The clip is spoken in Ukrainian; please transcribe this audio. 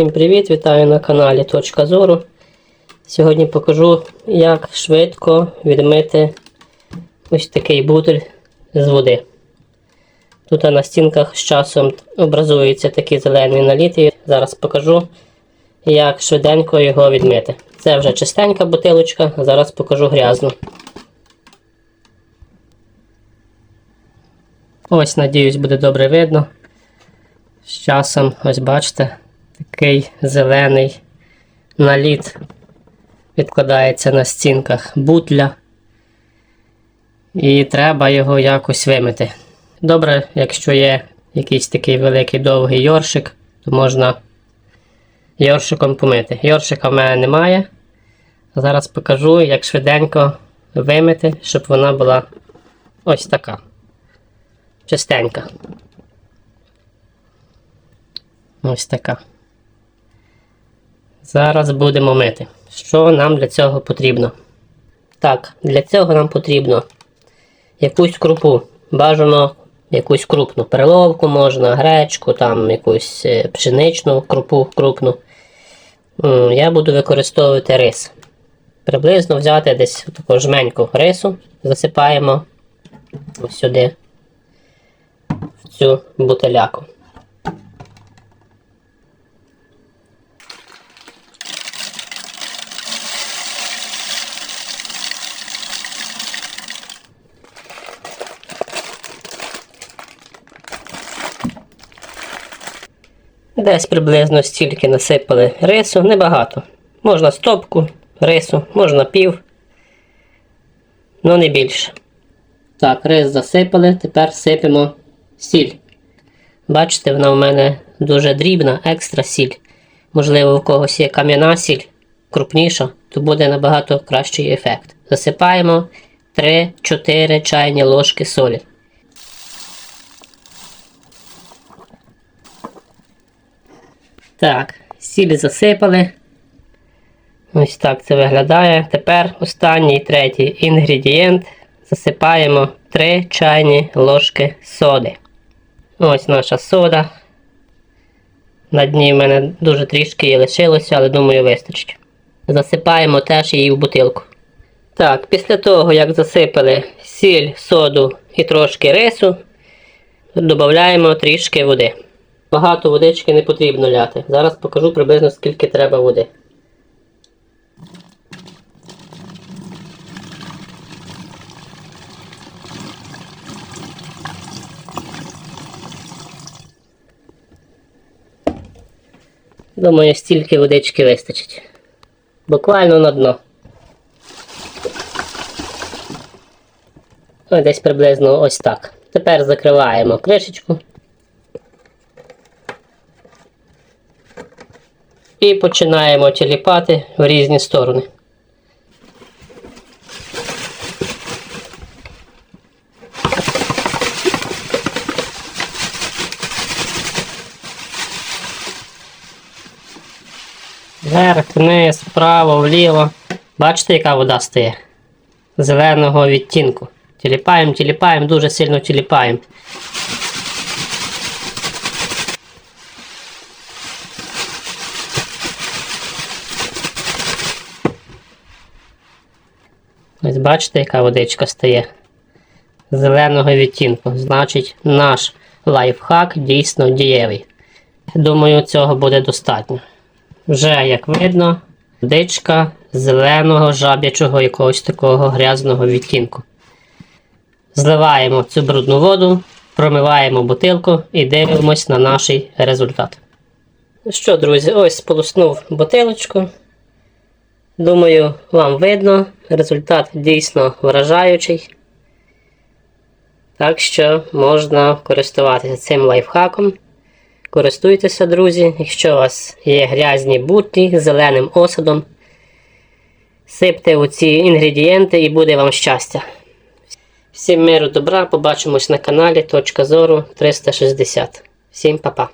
Всім привіт! Вітаю на каналі Точка Зору. Сьогодні покажу, як швидко відмити ось такий бутиль з води. Тут на стінках з часом образуються такі зелені наліти. Зараз покажу, як швиденько його відмити. Це вже чистенька бутилочка, зараз покажу грязну. Ось, надіюсь, буде добре видно. З часом, ось бачите, такий зелений наліт відкладається на стінках бутля. І треба його якось вимити. Добре, якщо є якийсь такий великий довгий йоршик, то можна йоршиком помити. Йоршика в мене немає. Зараз покажу, як швиденько вимити, щоб вона була ось така. Чистенька. Ось така. Зараз будемо мити. Що нам для цього потрібно? Так, для цього нам потрібно якусь крупу. Бажано якусь крупну переловку можна, гречку, там якусь е, пшеничну крупу крупну. Я буду використовувати рис. Приблизно взяти десь таку жменьку рису, засипаємо сюди, в цю бутиляку. Десь приблизно стільки насипали рису, небагато. Можна стопку рису, можна пів, але не більше. Так, рис засипали, тепер сипемо сіль. Бачите, вона у мене дуже дрібна, екстра сіль. Можливо, у когось є кам'яна сіль, крупніша, то буде набагато кращий ефект. Засипаємо 3-4 чайні ложки солі. Так, сіль засипали. Ось так це виглядає. Тепер останній третій інгредієнт. Засипаємо 3 чайні ложки соди. Ось наша сода. На дні в мене дуже трішки її лишилося, але думаю вистачить. Засипаємо теж її в бутилку. Так, після того, як засипали сіль, соду і трошки рису, додаємо трішки води. Багато водички не потрібно ляти. Зараз покажу приблизно скільки треба води. Думаю, стільки водички вистачить. Буквально на дно. Ось десь приблизно ось так. Тепер закриваємо кришечку. І починаємо тіліпати в різні сторони. Вверх, вниз, вправо, вліво. Бачите, яка вода стає? Зеленого відтінку. Тіліпаємо, тіліпаємо, дуже сильно тіліпаємо. Ось бачите, яка водичка стає зеленого відтінку. Значить, наш лайфхак дійсно дієвий. Думаю, цього буде достатньо. Вже, як видно, водичка зеленого жаб'ячого якогось такого грязного відтінку. Зливаємо цю брудну воду, промиваємо бутилку і дивимось на наш результат. Що, друзі, ось сполоснув бутилочку. Думаю, вам видно, результат дійсно вражаючий. Так що можна користуватися цим лайфхаком. Користуйтеся, друзі, якщо у вас є грязні бутлі з зеленим осадом, сипте у ці інгредієнти і буде вам щастя. Всім миру добра, побачимось на каналі Точка Зору 360. Всім па-па.